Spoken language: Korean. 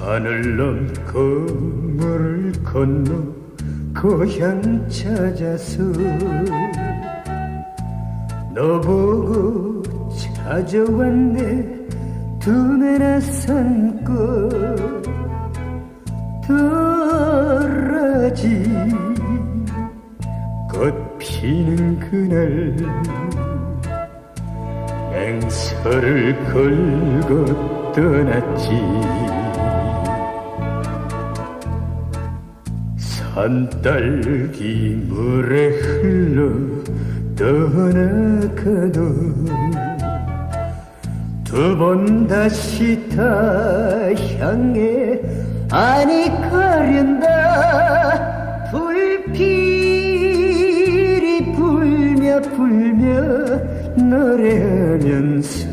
산을 넘고 물을 건너 고향 찾아서 너 보고 찾아왔네. 두뇌나 산고 도라지. 꽃 피는 그날 맹서를 걸고 떠났지 산딸기 물에 흘러 떠나가도 두 번 다시 다 향해 아니 가련다. 불필이 불며 불며 노래하면서